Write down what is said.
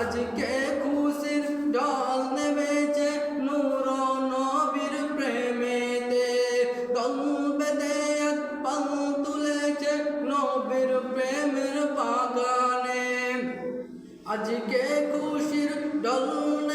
আজকে খুশির জল নেমেছে নূর নবীর প্রেমেতে। দল বেদে পাল তুলেছে নবীর প্রেমের বাগানে। আজকে খুশির জল